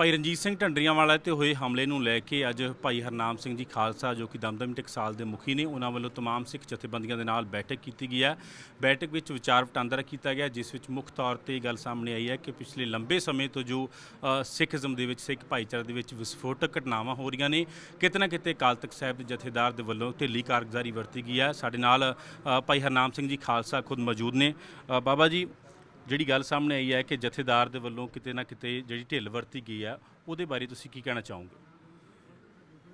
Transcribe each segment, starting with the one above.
ਭਾਈ ਰਣਜੀਤ ਸਿੰਘ ਢੰਡਰੀਆਂ ਵਾਲਾ ਤੇ ਹੋਏ ਹਮਲੇ ਨੂੰ ਲੈ ਕੇ ਅੱਜ ਭਾਈ ਹਰਨਾਮ ਸਿੰਘ ਜੀ ਖਾਲਸਾ ਜੋ ਕਿ ਦਮਦਮੀ ਟਕਸਾਲ ਦੇ ਮੁਖੀ ਨੇ ਉਹਨਾਂ ਵੱਲੋਂ तमाम ਸਿੱਖ ਜਥੇਬੰਦੀਆਂ ਦੇ ਨਾਲ ਬੈਠਕ ਕੀਤੀ ਗਈ ਹੈ ਬੈਠਕ ਵਿੱਚ ਵਿਚਾਰ ਵਟਾਂਦਰਾ ਕੀਤਾ ਗਿਆ ਜਿਸ ਵਿੱਚ ਮੁੱਖ ਤੌਰ ਤੇ ਇਹ ਗੱਲ ਸਾਹਮਣੇ ਆਈ ਹੈ ਕਿ ਪਿਛਲੇ ਲੰਬੇ ਸਮੇਂ ਤੋਂ ਜੋ ਅ, ਸਿੱਖਜ਼ਮ ਦੇ ਵਿੱਚ ਸਿੱਖ ਭਾਈਚਾਰੇ ਦੇ ਵਿੱਚ ਵਿਸਫੋਟਕ ਘਟਨਾਵਾਂ ਹੋ ਰਹੀਆਂ ਨੇ ਕਿਤੇ ਨਾ ਕਿਤੇ ਅਕਾਲ ਤਖਤ ਸਾਹਿਬ ਦੇ ਜਥੇਦਾਰ ਦੇ ਵੱਲੋਂ ਢਿੱਲੀ ਕਾਰਗੁਜ਼ਾਰੀ ਵਰਤੀ ਗਈ ਹੈ ਸਾਡੇ ਨਾਲ ਅ, ਭਾਈ ਹਰਨਾਮ ਸਿੰਘ ਜੀ ਖਾਲਸਾ ਖੁਦ ਮੌਜੂਦ ਨੇ ਅ, ਬਾਬਾ ਜੀ ਜਿਹੜੀ ਗੱਲ ਸਾਹਮਣੇ ਆਈ ਹੈ ਕਿ ਜਥੇਦਾਰ ਦੇ ਵੱਲੋਂ ਕਿਤੇ ਨਾ ਕਿਤੇ ਜਿਹੜੀ ਢਿੱਲ ਵਰਤੀ ਗਈ ਹੈ, ਉਹਦੇ ਬਾਰੇ ਤੁਸੀਂ ਕੀ ਕਹਿਣਾ ਚਾਹੋਗੇ?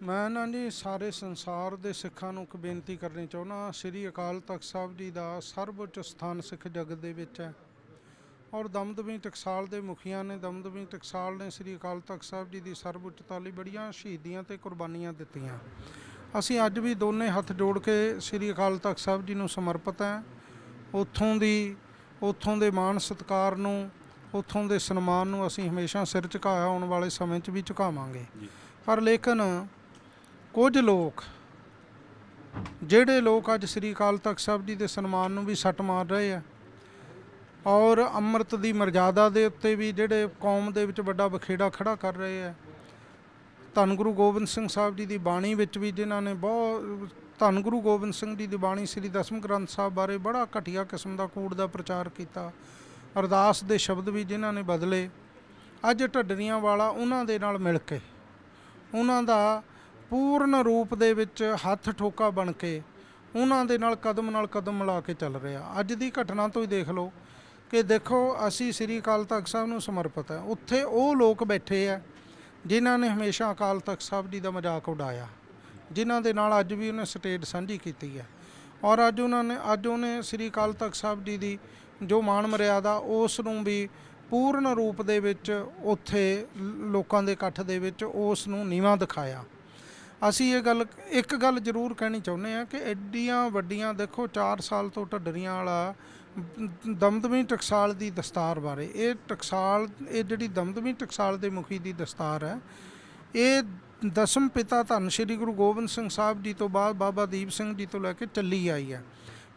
ਮੈਂ ਨਾ ਜੀ ਸਾਰੇ ਸੰਸਾਰ ਦੇ ਸਿੱਖਾਂ ਨੂੰ ਇੱਕ ਬੇਨਤੀ ਕਰਨੀ ਚਾਹੁੰਦਾ ਸ੍ਰੀ ਅਕਾਲ ਤਖਤ ਸਾਹਿਬ ਜੀ ਦਾ ਸਰਵਉੱਚ ਸਥਾਨ ਸਿੱਖ ਜਗਤ ਦੇ ਵਿੱਚ ਹੈ ਔਰ ਦਮਦਮੀ ਟਕਸਾਲ ਦੇ ਮੁਖੀਆਂ ਨੇ, ਦਮਦਮੀ ਟਕਸਾਲ ਨੇ ਸ੍ਰੀ ਅਕਾਲ ਤਖਤ ਸਾਹਿਬ ਜੀ ਦੀ ਸਰਵਉੱਚਤਾ ਲਈ ਬੜੀਆਂ ਸ਼ਹੀਦੀਆਂ ਤੇ ਕੁਰਬਾਨੀਆਂ ਦਿੱਤੀਆਂ। ਅਸੀਂ ਅੱਜ ਵੀ ਦੋਨੇ ਹੱਥ ਜੋੜ ਕੇ ਸ੍ਰੀ ਅਕਾਲ ਤਖਤ ਸਾਹਿਬ ਜੀ ਨੂੰ ਸਮਰਪਿਤ ਹੈ। ਉੱਥੋਂ ਦੀ ਉੱਥੋਂ ਦੇ ਮਾਣ ਸਤਿਕਾਰ ਨੂੰ ਉੱਥੋਂ ਦੇ ਸਨਮਾਨ ਨੂੰ ਅਸੀਂ ਹਮੇਸ਼ਾ ਸਿਰ ਝੁਕਾਇਆ ਆਉਣ ਵਾਲੇ ਸਮੇਂ 'ਚ ਵੀ ਝੁਕਾਵਾਂਗੇ। ਪਰ ਲੇਕਿਨ ਕੁਝ ਲੋਕ ਜਿਹੜੇ ਲੋਕ ਅੱਜ ਸ੍ਰੀ ਅਕਾਲ ਤਖਤ ਸਾਹਿਬ ਜੀ ਦੇ ਸਨਮਾਨ ਨੂੰ ਵੀ ਸੱਟ ਮਾਰ ਰਹੇ ਆ ਔਰ ਅੰਮ੍ਰਿਤ ਦੀ ਮਰਜ਼ਾਦਾ ਦੇ ਉੱਤੇ ਵੀ ਜਿਹੜੇ ਕੌਮ ਦੇ ਵਿੱਚ ਵੱਡਾ ਬਖੇੜਾ ਖੜਾ ਕਰ ਰਹੇ ਆ ਧੰਨ ਗੁਰੂ ਗੋਬਿੰਦ ਸਿੰਘ ਸਾਹਿਬ ਜੀ ਦੀ ਬਾਣੀ ਵਿੱਚ ਵੀ ਜਿਨ੍ਹਾਂ ਨੇ ਬਹੁਤ ਧੰਨ ਗੁਰੂ ਗੋਬਿੰਦ ਸਿੰਘ ਜੀ ਦੀ ਬਾਣੀ ਸ੍ਰੀ ਦਸਮ ਗ੍ਰੰਥ ਸਾਹਿਬ ਬਾਰੇ ਬੜਾ ਘਟੀਆ ਕਿਸਮ ਦਾ ਕੂੜ ਦਾ ਪ੍ਰਚਾਰ ਕੀਤਾ। ਅਰਦਾਸ ਦੇ ਸ਼ਬਦ ਵੀ ਜਿਨ੍ਹਾਂ ਨੇ ਬਦਲੇ, ਅੱਜ ਢੱਡਰੀਆਂ ਵਾਲਾ ਉਹਨਾਂ ਦੇ ਨਾਲ ਮਿਲ ਕੇ, ਉਹਨਾਂ ਦਾ ਪੂਰਨ ਰੂਪ ਦੇ ਵਿੱਚ ਹੱਥ ਠੋਕਾ ਬਣ ਕੇ, ਉਹਨਾਂ ਦੇ ਨਾਲ ਕਦਮ ਨਾਲ ਕਦਮ ਮਿਲਾ ਕੇ ਚੱਲ ਰਿਹਾ। ਅੱਜ ਦੀ ਘਟਨਾ ਤੋਂ ਹੀ ਦੇਖ ਲਓ ਕਿ ਦੇਖੋ, ਅਸੀਂ ਸ੍ਰੀ ਅਕਾਲ ਤਖਤ ਸਾਹਿਬ ਨੂੰ ਸਮਰਪਿਤ ਹੈ। ਉੱਥੇ ਉਹ ਲੋਕ ਬੈਠੇ ਆ, ਜਿਨ੍ਹਾਂ ਨੇ ਹਮੇਸ਼ਾ ਅਕਾਲ ਤਖਤ ਸਾਹਿਬ ਜੀ ਦਾ ਮਜ਼ਾਕ ਉਡਾਇਆ। ਜਿਨ੍ਹਾਂ ਦੇ ਨਾਲ ਅੱਜ ਵੀ ਉਹਨੇ ਸਟੇਟ ਸਾਂਝੀ ਕੀਤੀ ਹੈ। ਔਰ ਅੱਜ ਉਹਨਾਂ ਨੇ ਅੱਜ ਉਹਨੇ ਸ੍ਰੀ ਅਕਾਲ ਤਖਤ ਸਾਹਿਬ ਜੀ ਦੀ ਜੋ ਮਾਣ ਮਰਿਆਦਾ, ਉਸ ਨੂੰ ਵੀ ਪੂਰਨ ਰੂਪ ਦੇ ਵਿੱਚ ਉੱਥੇ ਲੋਕਾਂ ਦੇ ਇਕੱਠ ਦੇ ਵਿੱਚ ਉਸ ਨੂੰ ਨੀਵਾਂ ਦਿਖਾਇਆ। ਅਸੀਂ ਇਹ ਗੱਲ ਇੱਕ ਗੱਲ ਜ਼ਰੂਰ ਕਹਿਣੀ ਚਾਹੁੰਦੇ ਆ ਕਿ ਐਡੀਆਂ ਵੱਡੀਆਂ ਦੇਖੋ 4 ਸਾਲ ਤੋਂ ਢੱਡਰੀਆਂ ਵਾਲਾ ਦਮਦਮੀ ਟਕਸਾਲ ਦੀ ਦਸਤਾਰ ਬਾਰੇ। ਇਹ ਟਕਸਾਲ ਇਹ ਜਿਹੜੀ ਦਮਦਮੀ ਟਕਸਾਲ ਦੇ ਮੁਖੀ ਦੀ ਦਸਤਾਰ ਹੈ, ਇਹ ਦਸਮ ਪਿਤਾ ਧੰਨ ਸ਼੍ਰੀ ਗੁਰੂ ਗੋਬਿੰਦ ਸਿੰਘ ਸਾਹਿਬ ਜੀ ਤੋਂ ਬਾਅਦ ਬਾਬਾ ਦੀਪ ਸਿੰਘ ਜੀ ਤੋਂ ਲੈ ਕੇ ਚੱਲੀ ਆਈ ਹੈ।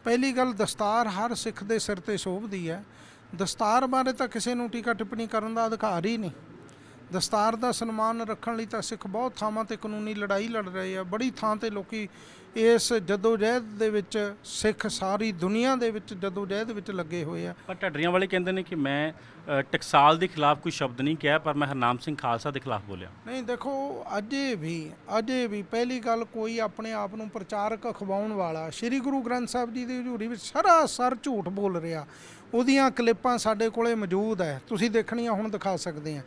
ਪਹਿਲੀ ਗੱਲ ਦਸਤਾਰ ਹਰ ਸਿੱਖ ਦੇ ਸਿਰ ਤੇ ਸ਼ੋਭਦੀ ਹੈ। ਦਸਤਾਰ ਬਾਰੇ ਤਾਂ ਕਿਸੇ ਨੂੰ ਟੀਕਾ ਟਿੱਪਣੀ ਕਰਨ ਦਾ ਅਧਿਕਾਰ ਹੀ ਨਹੀਂ। ਦਸਤਾਰ ਦਾ ਸਨਮਾਨ ਰੱਖਣ ਲਈ ਤਾਂ ਸਿੱਖ ਬਹੁਤ ਥਾਵਾਂ ਤੇ ਕਾਨੂੰਨੀ ਲੜਾਈ ਲੜ ਰਹੇ ਆ। ਬੜੀ ਥਾਂ ਤੇ ਲੋਕੀ ਇਸ ਜਦੋਜਹਿਦ ਦੇ ਵਿੱਚ ਸਿੱਖ ਸਾਰੀ ਦੁਨੀਆ ਦੇ ਵਿੱਚ ਜਦੋਜਹਿਦ ਵਿੱਚ ਲੱਗੇ ਹੋਏ ਆ। ਪਰ ਢੱਡਰੀਆਂ ਵਾਲੇ ਕਹਿੰਦੇ ਨੇ ਕਿ ਮੈਂ ਟਕਸਾਲ ਦੇ ਖਿਲਾਫ ਕੋਈ ਸ਼ਬਦ ਨਹੀਂ ਕਿਹਾ ਪਰ ਮੈਂ ਹਰਨਾਮ ਸਿੰਘ ਖਾਲਸਾ ਦੇ ਖਿਲਾਫ ਬੋਲਿਆ। ਨਹੀਂ ਦੇਖੋ ਅਜੇ ਵੀ ਅਜੇ ਵੀ ਪਹਿਲੀ ਗੱਲ ਕੋਈ ਆਪਣੇ ਆਪ ਨੂੰ ਪ੍ਰਚਾਰਕ ਅਖਵਾਉਣ ਵਾਲਾ ਸ੍ਰੀ ਗੁਰੂ ਗ੍ਰੰਥ ਸਾਹਿਬ ਜੀ ਦੀ ਹਜ਼ੂਰੀ ਵਿੱਚ ਸਰਾਸਰ ਝੂਠ ਬੋਲ ਰਿਹਾ। ਉਹਦੀਆਂ ਕਲਿੱਪਾਂ ਸਾਡੇ ਕੋਲੇ ਮੌਜੂਦ ਹੈ ਤੁਸੀਂ ਦੇਖਣੀਆਂ ਹੁਣ ਦਿਖਾ ਸਕਦੇ ਆ।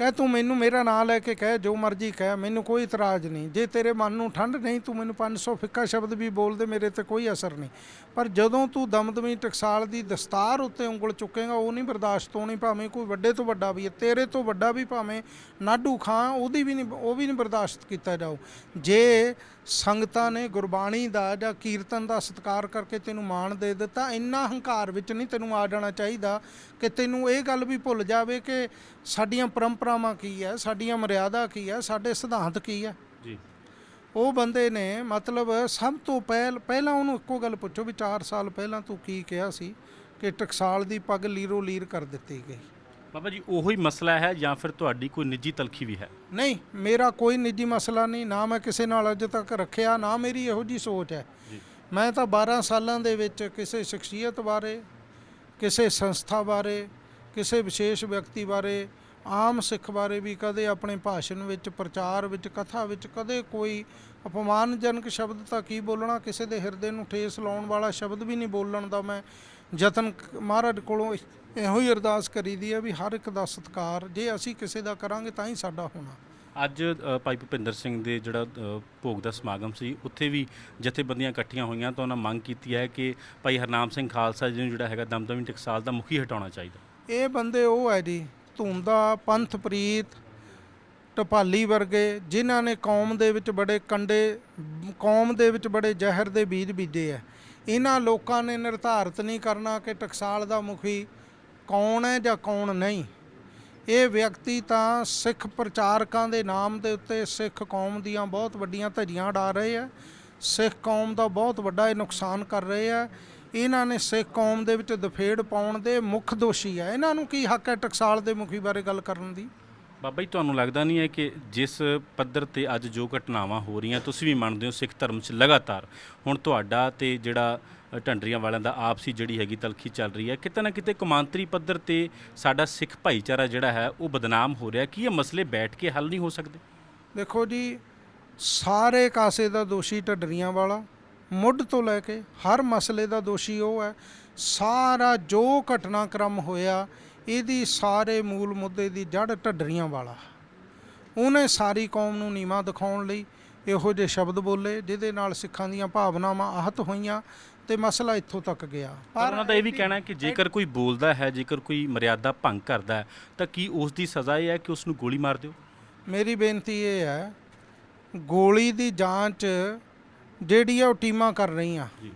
ਕਹਿ ਤੂੰ ਮੈਨੂੰ ਮੇਰਾ ਨਾਂ ਲੈ ਕੇ ਕਹਿ, ਜੋ ਮਰਜ਼ੀ ਕਹਿ, ਮੈਨੂੰ ਕੋਈ ਇਤਰਾਜ਼ ਨਹੀਂ। ਜੇ ਤੇਰੇ ਮਨ ਨੂੰ ਠੰਡ ਨਹੀਂ, ਤੂੰ ਮੈਨੂੰ 500 ਫਿੱਕਾ ਸ਼ਬਦ ਵੀ ਬੋਲ ਦੇ, ਮੇਰੇ ਤੇ ਕੋਈ ਅਸਰ ਨਹੀਂ। ਪਰ ਜਦੋਂ ਤੂੰ ਦਮਦਮੀ ਟਕਸਾਲ ਦੀ ਦਸਤਾਰ ਉੱਤੇ ਉਂਗਲ ਚੁੱਕੇਗਾ, ਉਹ ਨਹੀਂ ਬਰਦਾਸ਼ਤ ਹੋਣੀ, ਭਾਵੇਂ ਕੋਈ ਵੱਡੇ ਤੋਂ ਵੱਡਾ ਵੀ ਹੈ, ਤੇਰੇ ਤੋਂ ਵੱਡਾ ਵੀ ਭਾਵੇਂ ਨਾਡੂ ਖਾਂ, ਉਹਦੀ ਵੀ ਨਹੀਂ, ਉਹ ਵੀ ਨਹੀਂ ਬਰਦਾਸ਼ਤ ਕੀਤਾ ਜਾਊ। ਜੇ ਸੰਗਤਾਂ ਨੇ ਗੁਰਬਾਣੀ ਦਾ ਜਾਂ ਕੀਰਤਨ ਦਾ ਸਤਿਕਾਰ ਕਰਕੇ ਤੈਨੂੰ ਮਾਣ ਦੇ ਦਿੱਤਾ। ਇੰਨਾ ਹੰਕਾਰ ਵਿੱਚ ਨਹੀਂ ਤੈਨੂੰ ਆ ਜਾਣਾ ਚਾਹੀਦਾ ਕਿ ਤੈਨੂੰ ਇਹ ਗੱਲ ਵੀ ਭੁੱਲ ਜਾਵੇ ਕਿ ਸਾਡੀਆਂ ਪਰੰਪਰਾਵਾਂ ਕੀ ਹੈ ਸਾਡੀਆਂ ਮਰਿਆਦਾ ਕੀ ਹੈ ਸਾਡੇ ਸਿਧਾਂਤ ਕੀ ਹੈ ਜੀ। ਉਹ ਬੰਦੇ ਨੇ ਮਤਲਬ ਸਭ ਤੋਂ ਪਹਿਲ ਪਹਿਲਾਂ ਉਹਨੂੰ ਇੱਕੋ ਗੱਲ ਪੁੱਛੋ ਵੀ 4 ਸਾਲ ਪਹਿਲਾਂ ਤੂੰ ਕੀ ਕਿਹਾ ਸੀ ਕਿ ਟਕਸਾਲ ਦੀ ਪੱਗ ਲੀਰੋ ਲੀਰ ਕਰ ਦਿੱਤੀ ਗਈ। ਬਾਬਾ ਜੀ ਉਹੀ ਮਸਲਾ ਹੈ ਜਾਂ ਫਿਰ ਤੁਹਾਡੀ ਕੋਈ ਨਿੱਜੀ ਤਲਖੀ ਵੀ ਹੈ? ਨਹੀਂ ਮੇਰਾ ਕੋਈ ਨਿੱਜੀ ਮਸਲਾ ਨਹੀਂ ਨਾ ਮੈਂ ਕਿਸੇ ਨਾਲ ਅਜੇ ਤੱਕ ਰੱਖਿਆ ਨਾ ਮੇਰੀ ਇਹੋ ਜੀ ਸੋਚ ਹੈ। ਮੈਂ ਤਾਂ 12 ਸਾਲਾਂ ਦੇ ਵਿੱਚ ਕਿਸੇ ਸ਼ਖਸੀਅਤ ਬਾਰੇ ਕਿਸੇ ਸੰਸਥਾ ਬਾਰੇ ਕਿਸੇ ਵਿਸ਼ੇਸ਼ ਵਿਅਕਤੀ ਬਾਰੇ ਆਮ ਸਿੱਖ ਬਾਰੇ ਵੀ ਕਦੇ ਆਪਣੇ ਭਾਸ਼ਣ ਵਿੱਚ ਪ੍ਰਚਾਰ ਵਿੱਚ ਕਥਾ ਵਿੱਚ ਕਦੇ ਕੋਈ ਅਪਮਾਨਜਨਕ ਸ਼ਬਦ ਤਾਂ ਕੀ ਬੋਲਣਾ ਕਿਸੇ ਦੇ ਹਿਰਦੇ ਨੂੰ ਠੇਸ ਲਾਉਣ ਵਾਲਾ ਸ਼ਬਦ ਵੀ ਨਹੀਂ ਬੋਲਣ ਦਾ ਮੈਂ ਯਤਨ ਮਹਾਰਾਜ ਕੋਲੋਂ ਇਹੋ ਹੀ ਅਰਦਾਸ ਕਰੀਦੀ ਹੈ ਵੀ ਹਰ ਇੱਕ ਦਾ ਸਤਿਕਾਰ ਜੇ ਅਸੀਂ ਕਿਸੇ ਦਾ ਕਰਾਂਗੇ ਤਾਂ ਹੀ ਸਾਡਾ ਹੋਣਾ। ਅੱਜ ਅ, ਭਾਈ ਭੁਪਿੰਦਰ ਸਿੰਘ ਦੇ ਜਿਹੜਾ ਅ, ਭੋਗ ਦਾ ਸਮਾਗਮ ਸੀ ਉੱਥੇ ਵੀ ਜਥੇਬੰਦੀਆਂ ਇਕੱਠੀਆਂ ਹੋਈਆਂ ਤਾਂ ਉਹਨਾਂ ਮੰਗ ਕੀਤੀ ਹੈ ਕਿ ਭਾਈ ਹਰਨਾਮ ਸਿੰਘ ਖਾਲਸਾ ਜੀ ਨੂੰ ਜਿਹੜਾ ਹੈਗਾ ਦਮਦਮੀ ਟਕਸਾਲ ਦਾ ਮੁਖੀ ਹਟਾਉਣਾ ਚਾਹੀਦਾ। ਇਹ ਬੰਦੇ ਉਹ ਹੈ ਜੀ ਧੁੰਦਾ ਪੰਥ ਪ੍ਰੀਤ ਟਪਾਲੀ ਵਰਗੇ ਜਿਨ੍ਹਾਂ ਨੇ ਕੌਮ ਦੇ ਵਿੱਚ ਬੜੇ ਕੰਡੇ ਕੌਮ ਦੇ ਵਿੱਚ ਬੜੇ ਜ਼ਹਿਰ ਦੇ ਬੀਜ ਬੀਜੇ ਆ ਇਹਨਾਂ ਲੋਕਾਂ ਨੇ ਨਿਰਧਾਰਤ ਨਹੀਂ ਕਰਨਾ ਕਿ ਟਕਸਾਲ ਦਾ ਮੁਖੀ ਕੌਣ ਹੈ ਜਾਂ ਕੌਣ ਨਹੀਂ? ਇਹ ਵਿਅਕਤੀ ਤਾਂ ਸਿੱਖ ਪ੍ਰਚਾਰਕਾਂ ਦੇ ਨਾਮ ਦੇ ਉੱਤੇ ਸਿੱਖ ਕੌਮ ਦੀਆਂ ਬਹੁਤ ਵੱਡੀਆਂ ਧੱਜੀਆਂ ਉਡਾ ਰਹੇ ਆ। ਸਿੱਖ ਕੌਮ ਦਾ ਬਹੁਤ ਵੱਡਾ ਇਹ ਨੁਕਸਾਨ ਕਰ ਰਹੇ ਆ। ਇਹਨਾਂ ਨੇ ਸਿੱਖ ਕੌਮ ਦੇ ਵਿੱਚ ਦਫੇੜ ਪਾਉਣ ਦੇ ਮੁੱਖ ਦੋਸ਼ੀ ਆ। ਇਹਨਾਂ ਨੂੰ ਕੀ ਹੱਕ ਹੈ ਟਕਸਾਲ ਦੇ ਮੁਖੀ ਬਾਰੇ ਗੱਲ ਕਰਨ ਦੀ? ਬਾਬਾ ਜੀ, ਤੁਹਾਨੂੰ ਲੱਗਦਾ ਨਹੀਂ ਹੈ ਕਿ ਜਿਸ ਪੱਧਰ ਤੇ ਅੱਜ ਜੋ ਘਟਨਾਵਾਂ ਹੋ ਰਹੀਆਂ, ਤੁਸੀਂ ਵੀ ਮੰਨਦੇ ਹੋ ਸਿੱਖ ਧਰਮ 'ਚ ਲਗਾਤਾਰ? ਹੁਣ ਤੁਹਾਡਾ ਤੇ ਜਿਹੜਾ ਢੰਡਰੀਆਂ ਵਾਲਿਆਂ ਦਾ ਆਪਸੀ ਜਿਹੜੀ ਹੈਗੀ ਤਲਖੀ ਚੱਲ ਰਹੀ ਹੈ, ਕਿਤੇ ਨਾ ਕਿਤੇ ਕੌਮਾਂਤਰੀ ਪੱਧਰ ਤੇ ਸਾਡਾ ਸਿੱਖ ਭਾਈਚਾਰਾ ਜਿਹੜਾ ਹੈ, ਉਹ ਬਦਨਾਮ ਹੋ ਰਿਹਾ। ਕੀ ਇਹ ਮਸਲੇ ਬੈਠ ਕੇ ਹੱਲ ਨਹੀਂ ਹੋ ਸਕਦੇ? ਦੇਖੋ ਜੀ, ਸਾਰੇ ਕਾਸੇ ਦਾ ਦੋਸ਼ੀ ਢੱਡਰੀਆਂ ਵਾਲਾ, ਮੁੱਢ ਤੋਂ ਲੈ ਕੇ ਹਰ ਮਸਲੇ ਦਾ ਦੋਸ਼ੀ ਉਹ ਹੈ। ਸਾਰਾ ਜੋ ਘਟਨਾਕ੍ਰਮ ਹੋਇਆ ਇਹਦੀ ਸਾਰੇ ਮੂਲ ਮੁੱਦੇ ਦੀ ਜੜ ਢੱਡਰੀਆਂ ਵਾਲਾ। ਉਹਨੇ ਸਾਰੀ ਕੌਮ ਨੂੰ ਨੀਵਾ ਦਿਖਾਉਣ ਲਈ ਇਹੋ ਜਿਹੇ ਸ਼ਬਦ ਬੋਲੇ ਜਿਹਦੇ ਨਾਲ ਸਿੱਖਾਂ ਦੀਆਂ ਭਾਵਨਾਵਾਂ ਆਹਤ ਹੋਈਆਂ ਤੇ ਮਸਲਾ ਇੱਥੋਂ ਤੱਕ ਗਿਆ। ਪਰ ਉਹਨਾਂ ਦਾ ਇਹ ਵੀ ਕਹਿਣਾ ਹੈ ਕਿ ਜੇਕਰ ਕੋਈ ਬੋਲਦਾ ਹੈ ਜੇਕਰ ਕੋਈ ਮਰਿਆਦਾ ਭੰਗ ਕਰਦਾ ਹੈ ਤਾਂ ਕੀ ਉਸ ਦੀ ਸਜ਼ਾ ਇਹ ਹੈ ਕਿ ਉਸ ਨੂੰ ਗੋਲੀ ਮਾਰ ਦਿਓ? ਮੇਰੀ ਬੇਨਤੀ ਇਹ ਹੈ ਗੋਲੀ ਦੀ ਜਾਂਚ ਜਿਹੜੀ ਆ ਉਹ ਟੀਮਾਂ ਕਰ ਰਹੀਆਂ ਜੀ।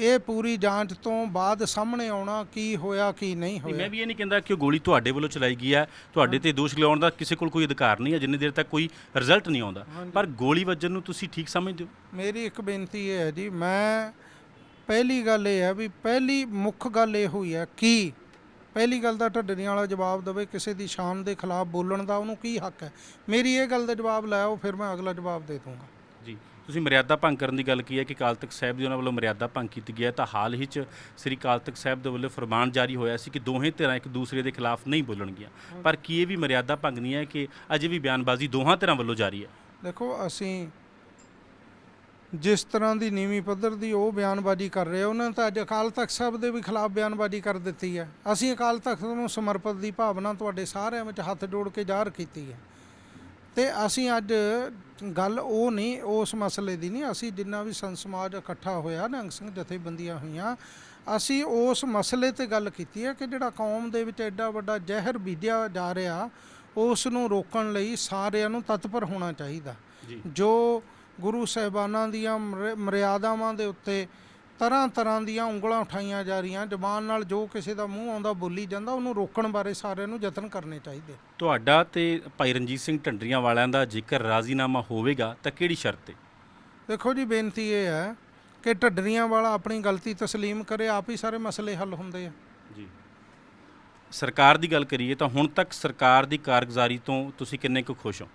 ਇਹ ਪੂਰੀ ਜਾਂਚ ਤੋਂ ਬਾਅਦ ਸਾਹਮਣੇ ਆਉਣਾ ਕੀ ਹੋਇਆ ਕੀ ਨਹੀਂ ਨਹੀਂ, ਹੋਇਆ। ਮੈਂ ਵੀ ਇਹ ਨਹੀਂ ਕਹਿੰਦਾ ਕਿ ਉਹ ਗੋਲੀ ਤੁਹਾਡੇ ਵੱਲੋਂ ਚਲਾਈ ਗਈ ਹੈ ਤੁਹਾਡੇ ਤੇ ਦੋਸ਼ ਲਾਉਣ ਦਾ ਕਿਸੇ ਕੋਲ ਕੋਈ ਅਧਿਕਾਰ ਨਹੀਂ ਹੈ ਜਿੰਨੀ ਦੇਰ ਤੱਕ ਕੋਈ ਰਿਜ਼ਲਟ ਨਹੀਂ ਆਉਂਦਾ। ਪਰ ਗੋਲੀ ਵੱਜਣ ਨੂੰ ਤੁਸੀਂ ਠੀਕ ਸਮਝਦੇ ਹੋ? ਮੇਰੀ ਇੱਕ ਬੇਨਤੀ ਇਹ ਹੈ ਜੀ ਮੈਂ ਪਹਿਲੀ ਗੱਲ ਇਹ ਹੈ ਵੀ ਪਹਿਲੀ ਮੁੱਖ ਗੱਲ ਇਹ ਹੋਈ ਹੈ ਕੀ ਪਹਿਲੀ ਗੱਲ ਦਾ ਢੱਡਰੀਆਂ ਵਾਲਾ ਜਵਾਬ ਦੇਵੇ ਕਿਸੇ ਦੀ ਸ਼ਾਨ ਦੇ ਖਿਲਾਫ ਬੋਲਣ ਦਾ ਉਹਨੂੰ ਕੀ ਹੱਕ ਹੈ? ਮੇਰੀ ਇਹ ਗੱਲ ਦਾ ਜਵਾਬ ਲੈ ਆਓ ਫਿਰ ਮੈਂ ਅਗਲਾ ਜਵਾਬ ਦੇ ਦੂੰਗਾ। ਜੀ। ਤੁਸੀਂ ਮਰਿਆਦਾ ਭੰਗ ਕਰਨ ਦੀ ਗੱਲ ਕੀ ਹੈ ਕਿ ਅਕਾਲ ਤਖਤ ਸਾਹਿਬ ਦੀ ਉਹਨਾਂ ਵੱਲੋਂ ਮਰਿਆਦਾ ਭੰਗ ਕੀਤੀ ਗਈ ਹੈ ਤਾਂ ਹਾਲ ਹੀ ਚ ਸ੍ਰੀ ਅਕਾਲ ਤਖਤ ਸਾਹਿਬ ਦੇ ਵੱਲੋਂ ਫਰਮਾਨ ਜਾਰੀ ਹੋਇਆ ਸੀ ਕਿ ਦੋਹੇ ਧਿਰਾਂ ਇੱਕ ਦੂਸਰੇ ਦੇ ਖਿਲਾਫ ਨਹੀਂ ਬੋਲਣਗੀਆਂ। ਪਰ ਕੀ ਇਹ ਵੀ ਮਰਿਆਦਾ ਭੰਗ ਨਹੀਂ ਹੈ ਕਿ ਅਜੇ ਵੀ ਬਿਆਨਬਾਜ਼ੀ ਦੋਹਾਂ ਧਿਰਾਂ ਵੱਲੋਂ ਜਾਰੀ ਹੈ? ਦੇਖੋ, ਅਸੀਂ ਜਿਸ ਤਰ੍ਹਾਂ ਦੀ ਨੀਵੀਂ ਪੱਧਰ ਦੀ ਉਹ ਬਿਆਨਬਾਜ਼ੀ ਕਰ ਰਹੇ ਉਹਨਾਂ ਨੇ ਤਾਂ ਅੱਜ ਅਕਾਲ ਤਖਤ ਸਾਹਿਬ ਦੇ ਵੀ ਖਿਲਾਫ ਬਿਆਨਬਾਜ਼ੀ ਕਰ ਦਿੱਤੀ ਹੈ। ਅਸੀਂ ਅਕਾਲ ਤਖਤ ਨੂੰ ਸਮਰਪਿਤ ਦੀ ਭਾਵਨਾ ਤੁਹਾਡੇ ਸਾਰਿਆਂ ਵਿੱਚ ਹੱਥ ਜੋੜ ਕੇ ਜ਼ਾਹਰ ਕੀਤੀ ਹੈ। ਤੇ ਅਸੀਂ ਅੱਜ ਗੱਲ ਉਹ ਨਹੀਂ ਉਸ ਮਸਲੇ ਦੀ ਨਹੀਂ। ਅਸੀਂ ਜਿੰਨਾ ਵੀ ਸੰਤ ਸਮਾਜ ਇਕੱਠਾ ਹੋਇਆ ਨਿਹੰਗ ਸਿੰਘ ਜਥੇਬੰਦੀਆਂ ਹੋਈਆਂ ਅਸੀਂ ਉਸ ਮਸਲੇ ਤੇ ਗੱਲ ਕੀਤੀ ਹੈ ਕਿ ਜਿਹੜਾ ਕੌਮ ਦੇ ਵਿੱਚ ਐਡਾ ਵੱਡਾ ਜ਼ਹਿਰ ਬੀਜਿਆ ਜਾ ਰਿਹਾ ਉਸ ਨੂੰ ਰੋਕਣ ਲਈ ਸਾਰਿਆਂ ਨੂੰ ਤਤਪਰ ਹੋਣਾ ਚਾਹੀਦਾ। ਜੀ। ਜੋ ਗੁਰੂ ਸਾਹਿਬਾਨਾਂ ਦੀਆਂ ਮਰ- ਮਰਿਆਦਾਵਾਂ ਦੇ ਉੱਤੇ ਤਰ੍ਹਾਂ ਤਰ੍ਹਾਂ ਦੀਆਂ ਉਂਗਲਾਂ ਉਠਾਈਆਂ ਜਾ ਰਹੀਆਂ। ਜ਼ਬਾਨ ਨਾਲ ਜੋ ਕਿਸੇ ਦਾ ਮੂੰਹ ਆਉਂਦਾ ਬੋਲੀ ਜਾਂਦਾ ਉਹਨੂੰ ਰੋਕਣ ਬਾਰੇ ਸਾਰਿਆਂ ਨੂੰ ਯਤਨ ਕਰਨੇ ਚਾਹੀਦੇ। ਤੁਹਾਡਾ ਤੇ ਭਾਈ ਰਣਜੀਤ ਸਿੰਘ ਢੰਡਰੀਆਂ ਵਾਲਿਆਂ ਦਾ ਜੇਕਰ ਰਾਜ਼ੀਨਾਮਾ ਹੋਵੇਗਾ ਤਾਂ ਕਿਹੜੀ ਸ਼ਰਤ ਤੇ ਦੇਖੋ ਜੀ ਬੇਨਤੀ ਇਹ ਹੈ ਕਿ ਢੱਡਰੀਆਂ ਵਾਲਾ ਆਪਣੀ ਗਲਤੀ ਤਸਲੀਮ ਕਰੇ ਆਪ ਹੀ ਸਾਰੇ ਮਸਲੇ ਹੱਲ ਹੁੰਦੇ ਆ। ਜੀ। ਸਰਕਾਰ ਦੀ ਗੱਲ ਕਰੀਏ ਤਾਂ ਹੁਣ ਤੱਕ ਸਰਕਾਰ ਦੀ ਕਾਰਗੁਜ਼ਾਰੀ ਤੋਂ ਤੁਸੀਂ ਕਿੰਨੇ ਕੁ ਖੁਸ਼ ਹੋ?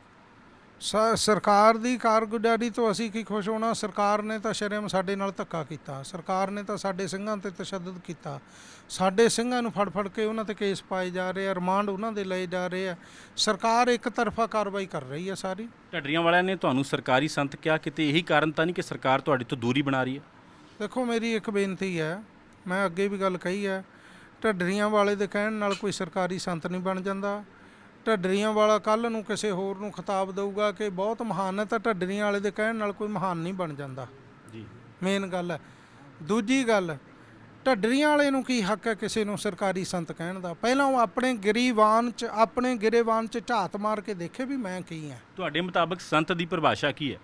ਸਰਕਾਰ ਦੀ ਕਾਰਗੁਜ਼ਾਰੀ ਤੋਂ ਅਸੀਂ ਕੀ ਖੁਸ਼ ਹੋਣਾ? ਸਰਕਾਰ ਨੇ ਤਾਂ ਸ਼ਰਮ ਸਾਡੇ ਨਾਲ ਧੱਕਾ ਕੀਤਾ। ਸਰਕਾਰ ਨੇ ਤਾਂ ਸਾਡੇ ਸਿੰਘਾਂ ਤੇ ਤਸ਼ੱਦਦ ਕੀਤਾ। ਸਾਡੇ ਸਿੰਘਾਂ ਨੂੰ ਫੜ ਫੜ ਕੇ ਉਹਨਾਂ ਤੇ ਕੇਸ ਪਾਏ ਜਾ ਰਹੇ ਆ ਰਿਮਾਂਡ ਉਹਨਾਂ ਦੇ ਲਏ ਜਾ ਰਹੇ ਆ। ਸਰਕਾਰ ਇੱਕ ਤਰਫਾ ਕਾਰਵਾਈ ਕਰ ਰਹੀ ਹੈ ਸਾਰੀ। ਢੱਡਰੀਆਂ ਵਾਲਿਆਂ ਨੇ ਤੁਹਾਨੂੰ ਸਰਕਾਰੀ ਸੰਤ ਕਿਹਾ ਕਿਤੇ ਇਹੀ ਕਾਰਨ ਤਾਂ ਨਹੀਂ ਕਿ ਸਰਕਾਰ ਤੁਹਾਡੇ ਤੋਂ ਦੂਰੀ ਬਣਾ ਰਹੀ ਹੈ? ਦੇਖੋ ਮੇਰੀ ਇੱਕ ਬੇਨਤੀ ਹੈ ਮੈਂ ਅੱਗੇ ਵੀ ਗੱਲ ਕਹੀ ਹੈ ਢੱਡਰੀਆਂ ਵਾਲੇ ਦੇ ਕਹਿਣ ਨਾਲ ਕੋਈ ਸਰਕਾਰੀ ਸੰਤ ਨਹੀਂ ਬਣ ਜਾਂਦਾ। ਢੱਡਰੀਆਂ ਵਾਲਾ ਕੱਲ ਨੂੰ ਕਿਸੇ ਹੋਰ ਨੂੰ ਖਿਤਾਬ ਦਊਗਾ ਕਿ ਬਹੁਤ ਮਹਾਨ ਹੈ ਤਾਂ ਢੱਡਰੀਆਂ ਵਾਲੇ ਦੇ ਕਹਿਣ ਨਾਲ ਕੋਈ ਮਹਾਨ ਨਹੀਂ ਬਣ ਜਾਂਦਾ। ਜੀ। ਮੇਨ ਗੱਲ ਹੈ। ਦੂਜੀ ਗੱਲ ਢੱਡਰੀਆਂ ਵਾਲੇ ਨੂੰ ਕੀ ਹੱਕ ਹੈ ਕਿਸੇ ਨੂੰ ਸਰਕਾਰੀ ਸੰਤ ਕਹਿਣ ਦਾ? ਪਹਿਲਾਂ ਉਹ ਆਪਣੇ ਗਰੀਵਾਨ ਚ ਆਪਣੇ ਗਿਰੇਵਾਨ ਚ ਝਾਤ ਮਾਰ ਕੇ ਦੇਖੇ ਵੀ ਮੈਂ ਕੀ ਹਾਂ। ਤੁਹਾਡੇ ਮੁਤਾਬਕ ਸੰਤ ਦੀ ਪਰਿਭਾਸ਼ਾ ਕੀ ਹੈ?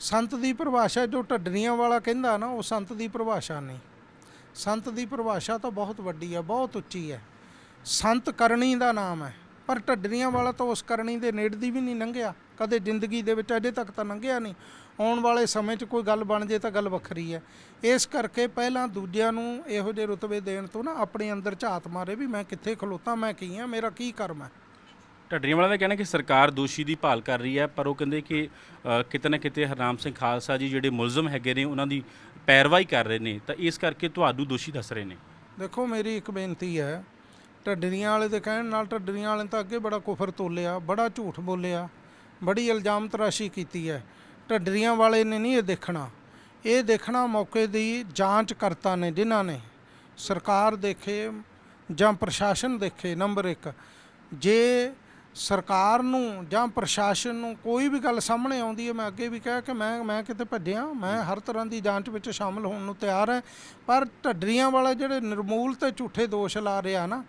ਸੰਤ ਦੀ ਪਰਿਭਾਸ਼ਾ ਜੋ ਢੱਡਰੀਆਂ ਵਾਲਾ ਕਹਿੰਦਾ ਨਾ ਉਹ ਸੰਤ ਦੀ ਪਰਿਭਾਸ਼ਾ ਨਹੀਂ। ਸੰਤ ਦੀ ਪਰਿਭਾਸ਼ਾ ਤਾਂ ਬਹੁਤ ਵੱਡੀ ਹੈ ਬਹੁਤ ਉੱਚੀ ਹੈ। ਸੰਤ ਕਰਨੀ ਦਾ ਨਾਮ ਹੈ। ਪਰ ਢੱਡਰੀਆਂ ਵਾਲਾ ਤਾਂ ਉਸ ਕਰਨੀ ਦੇ ਨੇੜੇ ਦੀ ਵੀ ਨਹੀਂ ਲੰਘਿਆ। ਕਦੇ ਜ਼ਿੰਦਗੀ ਦੇ ਵਿੱਚ ਅਜੇ ਤੱਕ ਤਾਂ ਲੰਘਿਆ ਨਹੀਂ। ਆਉਣ ਵਾਲੇ ਸਮੇਂ 'ਚ ਕੋਈ ਗੱਲ ਬਣ ਜੇ ਤਾਂ ਗੱਲ ਵੱਖਰੀ ਹੈ। ਇਸ ਕਰਕੇ ਪਹਿਲਾਂ ਦੂਜਿਆਂ ਨੂੰ ਇਹੋ ਜਿਹੇ ਰੁਤਬੇ ਦੇਣ ਤੋਂ ਨਾ ਆਪਣੇ ਅੰਦਰ ਝਾਤ ਮਾਰੇ ਵੀ ਮੈਂ ਕਿੱਥੇ ਖਲੋਤਾ ਮੈਂ ਕੀ ਹਾਂ ਮੇਰਾ ਕੀ ਕਰਮ ਹੈ। ਢੱਡਰੀਆਂ ਵਾਲਿਆਂ ਦਾ ਕਹਿਣਾ ਕਿ ਸਰਕਾਰ ਦੋਸ਼ੀ ਦੀ ਭਾਲ ਕਰ ਰਹੀ ਹੈ ਪਰ ਉਹ ਕਹਿੰਦੇ ਕਿ ਕਿਤੇ ਨਾ ਕਿਤੇ ਹਰਨਾਮ ਸਿੰਘ ਖਾਲਸਾ ਜੀ ਜਿਹੜੇ ਮੁਲਜ਼ਮ ਹੈਗੇ ਨੇ ਉਹਨਾਂ ਦੀ ਪੈਰਵਾਈ ਕਰ ਰਹੇ ਨੇ। ਤਾਂ ਇਸ ਕਰਕੇ ਤੁਹਾਨੂੰ ਦੋਸ਼ੀ ਦੱਸ ਰਹੇ ਨੇ। ਦੇਖੋ ਮੇਰੀ ਇੱਕ ਬੇਨਤੀ ਹੈ ਢੱਡਰੀਆਂ ਵਾਲੇ ਦੇ ਕਹਿਣ ਨਾਲ ਢੱਡਰੀਆਂ ਵਾਲੇ ਤਾਂ ਅੱਗੇ ਬੜਾ ਕੁਫਰ ਤੋਲਿਆ, ਬੜਾ ਝੂਠ ਬੋਲਿਆ, ਬੜੀ ਇਲਜ਼ਾਮ ਤਰਾਸ਼ੀ ਕੀਤੀ ਹੈ। ਢੱਡਰੀਆਂ ਵਾਲੇ ਨੇ ਨਹੀਂ ਇਹ ਦੇਖਣਾ। ਇਹ ਦੇਖਣਾ ਮੌਕੇ ਦੀ ਜਾਂਚ ਕਰਤਾ ਨੇ ਜਿਨ੍ਹਾਂ ਨੇ ਸਰਕਾਰ ਦੇਖੇ ਜਾਂ ਪ੍ਰਸ਼ਾਸਨ ਦੇਖੇ, ਨੰਬਰ 1 ਜੇ ਸਰਕਾਰ ਨੂੰ ਜਾਂ ਪ੍ਰਸ਼ਾਸਨ ਨੂੰ ਕੋਈ ਵੀ ਗੱਲ ਸਾਹਮਣੇ ਆਉਂਦੀ ਹੈ, ਮੈਂ ਅੱਗੇ ਵੀ ਕਿਹਾ ਕਿ ਮੈਂ ਮੈਂ ਕਿਤੇ ਭੱਜਿਆ, ਮੈਂ ਹਰ ਤਰ੍ਹਾਂ ਦੀ ਜਾਂਚ ਵਿੱਚ ਸ਼ਾਮਲ ਹੋਣ ਨੂੰ ਤਿਆਰ ਹਾਂ, ਪਰ ਢੱਡਰੀਆਂ ਵਾਲੇ ਜਿਹੜੇ ਨਿਰਮੂਲ ਤੇ ਝੂਠੇ ਦੋਸ਼ ਲਾ ਰਿਹਾ ਨਾ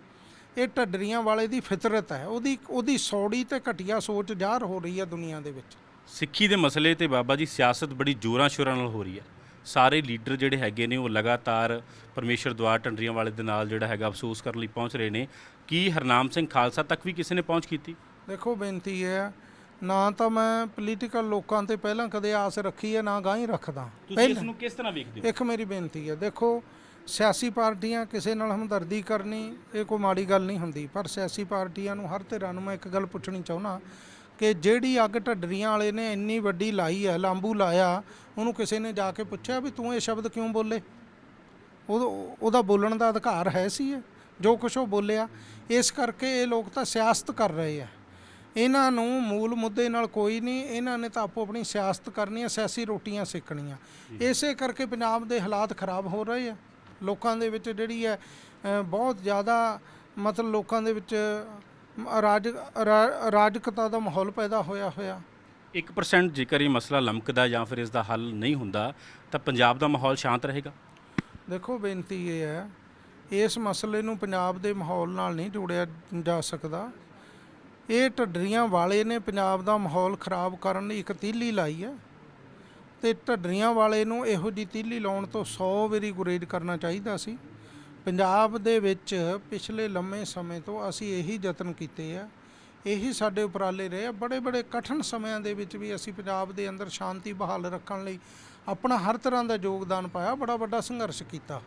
ਇਹ ਢੱਡਰੀਆਂ ਵਾਲੇ ਦੀ ਫਿਤਰਤ ਹੈ। ਉਹਦੀ ਉਹਦੀ ਸੌੜੀ ਤੇ ਘਟੀਆ ਸੋਚ ਜ਼ਾਹਰ ਹੋ ਰਹੀ ਹੈ ਦੁਨੀਆ ਦੇ ਵਿੱਚ। ਸਿੱਖੀ ਦੇ ਮਸਲੇ ਤੇ ਬਾਬਾ ਜੀ ਸਿਆਸਤ ਬੜੀ ਜ਼ੋਰਾਂ ਸ਼ੋਰਾਂ ਨਾਲ ਹੋ ਰਹੀ ਹੈ। ਸਾਰੇ ਲੀਡਰ ਜਿਹੜੇ ਹੈਗੇ ਨੇ ਉਹ ਲਗਾਤਾਰ ਪਰਮੇਸ਼ਰ ਦੁਆਰ ਢੰਡਰੀਆਂ ਵਾਲੇ ਦੇ ਨਾਲ ਜਿਹੜਾ ਹੈਗਾ ਅਫਸੋਸ ਕਰਨ ਲਈ ਪਹੁੰਚ ਰਹੇ ਨੇ। ਕੀ ਹਰਨਾਮ ਸਿੰਘ ਖਾਲਸਾ ਤੱਕ ਵੀ ਕਿਸੇ ਨੇ ਪਹੁੰਚ ਕੀਤੀ? ਦੇਖੋ ਬੇਨਤੀ ਹੈ ਨਾ ਤਾਂ ਮੈਂ ਪੋਲੀਟੀਕਲ ਲੋਕਾਂ ਤੇ ਪਹਿਲਾਂ ਕਦੇ ਆਸ ਰੱਖੀ ਹੈ ਨਾ ਗਾਂ ਹੀ ਰੱਖਦਾ। ਤੁਸੀਂ ਇਸ ਨੂੰ ਕਿਸ ਤਰ੍ਹਾਂ ਵੇਖਦੇ ਹੋ? ਇੱਕ ਮੇਰੀ ਬੇਨਤੀ ਹੈ ਦੇਖੋ ਸਿਆਸੀ ਪਾਰਟੀਆਂ ਕਿਸੇ ਨਾਲ ਹਮਦਰਦੀ ਕਰਨੀ ਇਹ ਕੋਈ ਮਾੜੀ ਗੱਲ ਨਹੀਂ ਹੁੰਦੀ। ਪਰ ਸਿਆਸੀ ਪਾਰਟੀਆਂ ਨੂੰ ਹਰ ਧਿਰਾਂ ਨੂੰ ਮੈਂ ਇੱਕ ਗੱਲ ਪੁੱਛਣੀ ਚਾਹੁੰਦਾ ਕਿ ਜਿਹੜੀ ਅੱਗ ਢੱਡਰੀਆਂ ਵਾਲੇ ਨੇ ਇੰਨੀ ਵੱਡੀ ਲਾਈ ਹੈ ਲਾਂਬੂ ਲਾਇਆ ਉਹਨੂੰ ਕਿਸੇ ਨੇ ਜਾ ਕੇ ਪੁੱਛਿਆ ਵੀ ਤੂੰ ਇਹ ਸ਼ਬਦ ਕਿਉਂ ਬੋਲੇ? ਉਹ ਉਹਦਾ ਬੋਲਣ ਦਾ ਅਧਿਕਾਰ ਹੈ ਸੀ ਜੋ ਕੁਝ ਉਹ ਬੋਲਿਆ। ਇਸ ਕਰਕੇ ਇਹ ਲੋਕ ਤਾਂ ਸਿਆਸਤ ਕਰ ਰਹੇ ਆ। ਇਹਨਾਂ ਨੂੰ ਮੂਲ ਮੁੱਦੇ ਨਾਲ ਕੋਈ ਨਹੀਂ ਇਹਨਾਂ ਨੇ ਤਾਂ ਆਪੋ ਆਪਣੀ ਸਿਆਸਤ ਕਰਨੀ ਹੈ ਸਿਆਸੀ ਰੋਟੀਆਂ ਸੇਕਣੀਆਂ। ਇਸੇ ਕਰਕੇ ਪੰਜਾਬ ਦੇ ਹਾਲਾਤ ਖਰਾਬ ਹੋ ਰਹੇ ਆ। ਲੋਕਾਂ ਦੇ ਵਿੱਚ ਜਿਹੜੀ ਹੈ ਬਹੁਤ ਜ਼ਿਆਦਾ ਮਤਲਬ ਲੋਕਾਂ ਦੇ ਵਿੱਚ ਅਰਾਜ ਅਰਾ- ਅਰਾਜਕਤਾ ਦਾ ਮਾਹੌਲ ਪੈਦਾ ਹੋਇਆ ਹੋਇਆ। 1% ਜੇਕਰ ਇਹ ਮਸਲਾ ਲਮਕਦਾ ਜਾਂ ਫਿਰ ਇਸ ਦਾ ਹੱਲ ਨਹੀਂ ਹੁੰਦਾ ਤਾਂ ਪੰਜਾਬ ਦਾ ਮਾਹੌਲ ਸ਼ਾਂਤ ਰਹੇਗਾ। ਦੇਖੋ ਬੇਨਤੀ ਇਹ ਹੈ ਇਸ ਮਸਲੇ ਨੂੰ ਪੰਜਾਬ ਦੇ ਮਾਹੌਲ ਨਾਲ ਨਹੀਂ ਜੋੜਿਆ ਜਾ ਸਕਦਾ। ਇਹ ਢੱਡਰੀਆਂ ਵਾਲੇ ਨੇ ਪੰਜਾਬ ਦਾ ਮਾਹੌਲ ਖਰਾਬ ਕਰਨ ਲਈ ਇੱਕ ਤੀਲੀ ਲਾਈ ਹੈ। ਤੇ ਢੱਡਰੀਆਂ ਵਾਲੇ ਨੂੰ ਇਹੋ ਜੀ ਤੀਲੀ ਲਾਉਣ ਤੋਂ 100 ਵਾਰੀ ਗੁਰੇਜ਼ ਕਰਨਾ ਚਾਹੀਦਾ ਸੀ। ਪੰਜਾਬ ਦੇ ਵਿੱਚ ਪਿਛਲੇ ਲੰਮੇ ਸਮੇਂ ਤੋਂ ਅਸੀਂ ਇਹੀ ਯਤਨ ਕੀਤੇ ਆ। ਇਹੀ ਸਾਡੇ ਉਪਰਾਲੇ ਰਹੇ ਆ। ਬੜੇ ਬੜੇ ਕਠਿਨ ਸਮਿਆਂ ਦੇ ਵਿੱਚ ਵੀ ਅਸੀਂ ਪੰਜਾਬ ਦੇ ਅੰਦਰ ਸ਼ਾਂਤੀ ਬਹਾਲ ਰੱਖਣ ਲਈ ਆਪਣਾ ਹਰ ਤਰ੍ਹਾਂ ਦਾ ਯੋਗਦਾਨ ਪਾਇਆ ਬੜਾ ਵੱਡਾ ਸੰਘਰਸ਼ ਕੀਤਾ।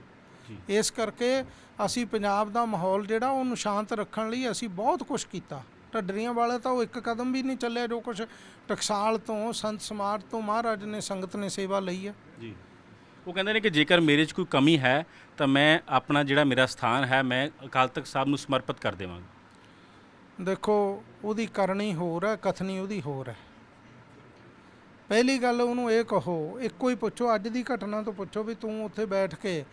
ਇਸ ਕਰਕੇ ਅਸੀਂ ਪੰਜਾਬ ਦਾ ਮਾਹੌਲ ਜਿਹੜਾ ਉਹਨੂੰ ਸ਼ਾਂਤ ਰੱਖਣ ਲਈ ਅਸੀਂ ਬਹੁਤ ਕੁਝ ਕੀਤਾ। ਢੱਡਰੀਆਂ ਵਾਲੇ ਤਾਂ ਉਹ ਇੱਕ ਕਦਮ ਵੀ ਨਹੀਂ ਚੱਲਿਆ ਜੋ ਕੁਝ ਟਕਸਾਲ ਤੋਂ ਸੰਤ ਸਮਾਜ ਤੋਂ ਮਹਾਰਾਜ ਨੇ ਸੰਗਤ ਨੇ ਸੇਵਾ ਲਈ ਹੈ ਜੀ। ਉਹ ਕਹਿੰਦੇ ਨੇ ਕਿ ਜੇਕਰ ਮੇਰੇ 'ਚ ਕੋਈ ਕਮੀ ਹੈ ਤਾਂ ਮੈਂ ਆਪਣਾ ਜਿਹੜਾ ਮੇਰਾ ਸਥਾਨ ਹੈ ਮੈਂ ਅਕਾਲ ਤਖਤ ਸਾਹਿਬ ਨੂੰ ਸਮਰਪਿਤ ਕਰ ਦੇਵਾਂਗਾ। ਦੇਖੋ ਉਹਦੀ ਕਰਨੀ ਹੋਰ ਹੈ ਕਥਨੀ ਉਹਦੀ ਹੋਰ ਹੈ। ਪਹਿਲੀ ਗੱਲ ਉਹਨੂੰ ਇਹ ਕਹੋ ਇੱਕੋ ਹੀ ਪੁੱਛੋ ਅੱਜ ਦੀ ਘਟਨਾ ਤੋਂ ਪੁੱਛੋ ਵੀ ਤੂੰ ਉੱਥੇ ਬੈਠ ਕੇ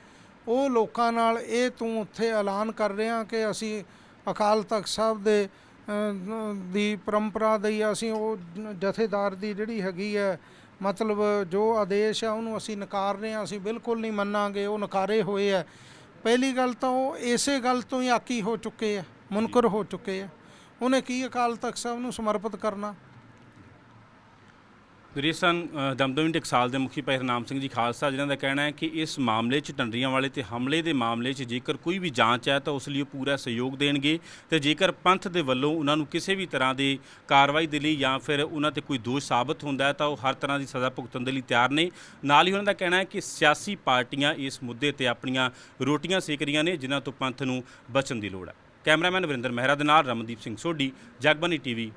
ਉਹ ਲੋਕਾਂ ਨਾਲ ਇਹ ਤੂੰ ਉੱਥੇ ਐਲਾਨ ਕਰ ਰਿਹਾ ਕਿ ਅਸੀਂ ਅਕਾਲ ਤਖਤ ਸਾਹਿਬ ਦੇ ਦੀ ਪਰੰਪਰਾ ਦੀ ਅਸੀਂ ਉਹ ਜਥੇਦਾਰ ਦੀ ਜਿਹੜੀ ਹੈਗੀ ਹੈ, ਮਤਲਬ ਜੋ ਆਦੇਸ਼ ਹੈ ਉਹਨੂੰ ਅਸੀਂ ਨਕਾਰ ਰਹੇ ਹਾਂ, ਅਸੀਂ ਬਿਲਕੁਲ ਨਹੀਂ ਮੰਨਾਂਗੇ, ਉਹ ਨਕਾਰੇ ਹੋਏ ਹੈ ਪਹਿਲੀ ਗੱਲ ਤਾਂ ਉਹ ਇਸੇ ਗੱਲ ਤੋਂ ਹੀ ਆਕੀ ਹੋ ਚੁੱਕੇ ਆ, ਮੁਨਕਰ ਹੋ ਚੁੱਕੇ ਆ। ਉਹਨੇ ਕੀ ਅਕਾਲ ਤਖਤ ਸਾਹਿਬ ਨੂੰ ਸਮਰਪਿਤ ਕਰਨਾ? ਗ੍ਰੇਸਨ ਦਮਦਮੀ ਟਕਸਾਲ ਦੇ ਮੁਖੀ ਭਾਈ ਹਰਨਾਮ ਸਿੰਘ ਜੀ ਖਾਲਸਾ, ਜਿਨ੍ਹਾਂ ਦਾ ਕਹਿਣਾ ਹੈ ਕਿ ਇਸ ਮਾਮਲੇ 'ਚ, ਟੰਡਰੀਆਂ ਵਾਲੇ ਤੇ ਹਮਲੇ ਦੇ ਮਾਮਲੇ 'ਚ ਜੇਕਰ ਕੋਈ ਵੀ ਜਾਂਚ ਹੈ, ਤਾਂ ਉਸ ਲਈ ਉਹ ਪੂਰਾ ਸਹਿਯੋਗ ਦੇਣਗੇ ਤੇ ਜੇਕਰ ਪੰਥ ਦੇ ਵੱਲੋਂ ਉਹਨਾਂ ਨੂੰ ਕਿਸੇ ਵੀ ਤਰ੍ਹਾਂ ਦੀ ਕਾਰਵਾਈ ਦੇ ਲਈ ਜਾਂ ਫਿਰ ਉਹਨਾਂ ਤੇ ਕੋਈ ਦੋਸ਼ ਸਾਬਤ ਹੁੰਦਾ ਹੈ, ਤਾਂ ਉਹ ਹਰ ਤਰ੍ਹਾਂ ਦੀ ਸਜ਼ਾ ਭੁਗਤਣ ਦੇ ਲਈ ਤਿਆਰ ਨੇ। ਨਾਲ ਹੀ ਉਹਨਾਂ ਦਾ ਕਹਿਣਾ ਹੈ ਕਿ ਸਿਆਸੀ ਪਾਰਟੀਆਂ ਇਸ ਮੁੱਦੇ ਤੇ ਆਪਣੀਆਂ ਰੋਟੀਆਂ ਸੇਕ ਰਹੀਆਂ ਨੇ, ਜਿਨ੍ਹਾਂ ਤੋਂ ਪੰਥ ਨੂੰ ਬਚਣ ਦੀ ਲੋੜ ਹੈ। ਕੈਮਰਾਮੈਨ ਵਰਿੰਦਰ ਮਹਿਰਾ ਦੇ ਨਾਲ ਰਮਨਦੀਪ ਸਿੰਘ ਸੋਢੀ ਜਗਬਾਨੀ ਟੀਵੀ